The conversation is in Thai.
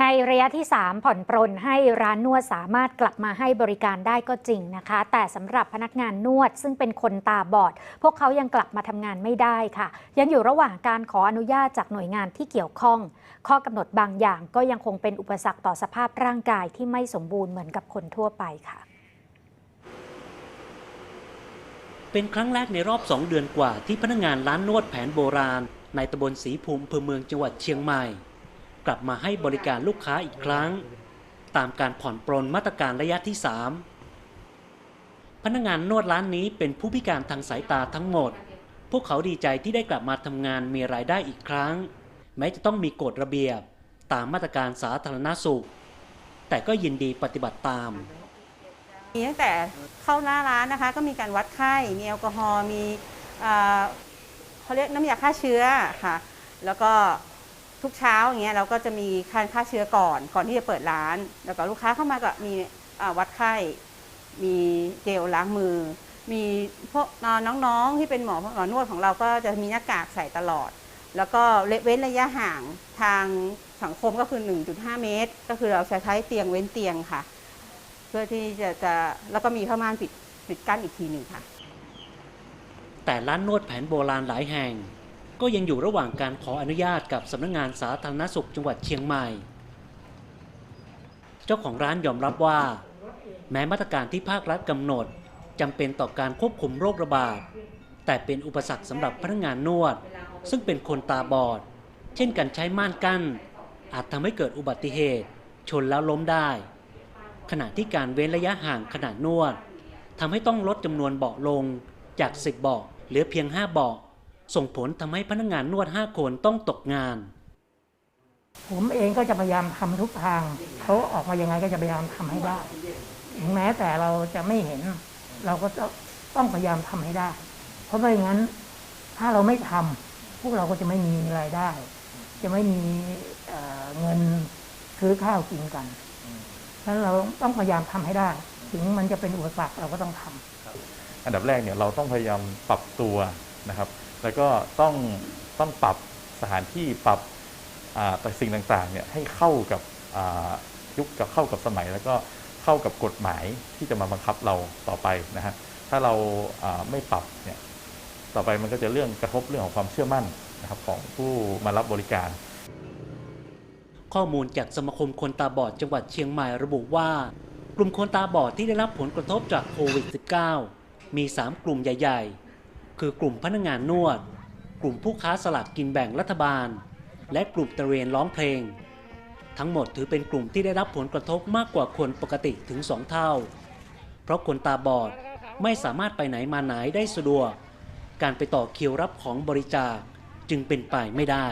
ในระยะที่ 3 ผ่อนปรนให้ร้านนวดสามารถกลับมาให้บริการได้ก็จริงนะคะ แต่สำหรับพนักงานนวดซึ่งเป็นคนตาบอด พวกเขายังกลับมาทำงานไม่ได้ค่ะ ยังอยู่ระหว่างการขออนุญาตจากหน่วยงานที่เกี่ยวข้อง ข้อกำหนดบางอย่างก็ยังคงเป็นอุปสรรคต่อสภาพร่างกายที่ไม่สมบูรณ์เหมือนกับคนทั่วไปค่ะ เป็นครั้งแรกในรอบ 2 เดือนกว่าที่พนักงานร้านนวดแผนโบราณ ในตำบลศรีภูมิอำเภอเมืองจังหวัดเชียงใหม่ กลับมาให้บริการลูกค้าอีกครั้ง ตามการผ่อนปรนมาตรการระยะที่ 3 พนักงานนวดร้านนี้เป็นผู้พิการทางสายตาทั้งหมด พวกเขาดีใจที่ได้กลับมาทำงานมีรายได้อีกครั้ง แม้จะต้องมีกฎระเบียบ ตามมาตรการสาธารณสุข แต่ก็ยินดีปฏิบัติตามมีตั้งแต่เข้าหน้าร้านนะคะ ก็มีการวัดไข้ มีแอลกอฮอล์มีเอ่อเขาเรียกน้ำยาฆ่าเชื้อค่ะ แล้วก็ ทุกเช้าอย่างเงี้ยเราก็จะมีการฆ่าเชื้อก่อนก่อนที่จะเปิดร้าน แล้วก็ลูกค้าเข้ามาก็มีวัดไข้ มีเจลล้างมือ มีพวกน้องๆที่เป็นหมอหมอนวดของเราก็จะมีหน้ากากใส่ตลอด แล้วก็เว้นระยะห่างทางสังคมก็คือ 1.5 เมตร ก็คือเราจะใช้เตียงเว้นเตียงค่ะ เพื่อที่จะจะแล้วก็มีผ้าม่านปิดปิดกั้นอีกทีหนึ่งค่ะ แต่ร้านนวดแผนโบราณหลายแห่ง ก็ยังอยู่ระหว่างการขออนุญาตกับสำนักงานสาธารณสุขจังหวัดเชียงใหม่ เจ้าของร้านยอมรับว่า แม้มาตรการที่ภาครัฐกำหนดจำเป็นต่อการควบคุมโรคระบาด แต่เป็นอุปสรรคสำหรับพนักงานนวด ซึ่งเป็นคนตาบอด เช่นการใช้ม่านกั้น อาจทำให้เกิดอุบัติเหตุ ชนแล้วล้มได้ ขณะที่การเว้นระยะห่างขณะนวดทำให้ต้องลดจำนวนเบาะลงจาก 10 เบาะเหลือเพียง 5 เบาะ ส่งผลทำให้พนักงานนวด 5 คนต้องตกงาน ผมเองก็จะพยายามทำทุกทางเขาออกมายังไงก็จะพยายามทำให้ได้ถึงแม้แต่เราจะไม่เห็น เราก็จะต้องพยายามทำให้ได้ เพราะไม่อย่างนั้น ถ้าเราไม่ทำพวกเราก็จะไม่มีรายได้ จะไม่มีเอ่อเงินซื้อข้าวกินกันฉะนั้นเราต้องพยายามทำให้ได้ ถึงมันจะเป็นอุปสรรคเราก็ต้องทำอันดับแรกเนี่ยเราต้องพยายามปรับตัวนะครับ แล้วก็ต้องต้องปรับสถานที่ปรับอ่าแต่สิ่งต่างๆเนี่ยให้เข้ากับอ่ายุคกับเข้ากับสมัย แล้วก็เข้ากับกฎหมายที่จะมาบังคับเราต่อไปนะฮะถ้าเราอ่าไม่ปรับเนี่ยต่อไปมันก็จะเรื่องกระทบเรื่องของความเชื่อมั่นนะครับของผู้มารับบริการ ข้อมูลจากสมาคมคนตาบอดจังหวัดเชียงใหม่ระบุว่า กลุ่มคนตาบอดที่ได้รับผลกระทบจากโควิด -19 มี 3 กลุ่มใหญ่ ๆ คือกลุ่มพนักงานนวด กลุ่มผู้ค้าสลากกินแบ่งรัฐบาล และกลุ่มตระเวนร้องเพลง ทั้งหมดถือเป็นกลุ่มที่ได้รับผลกระทบมากกว่าคนปกติถึง2เท่า เพราะคนตาบอดไม่สามารถไปไหนมาไหนได้สะดวก การไปต่อคิวรับของบริจาคจึงเป็นไปไม่ได้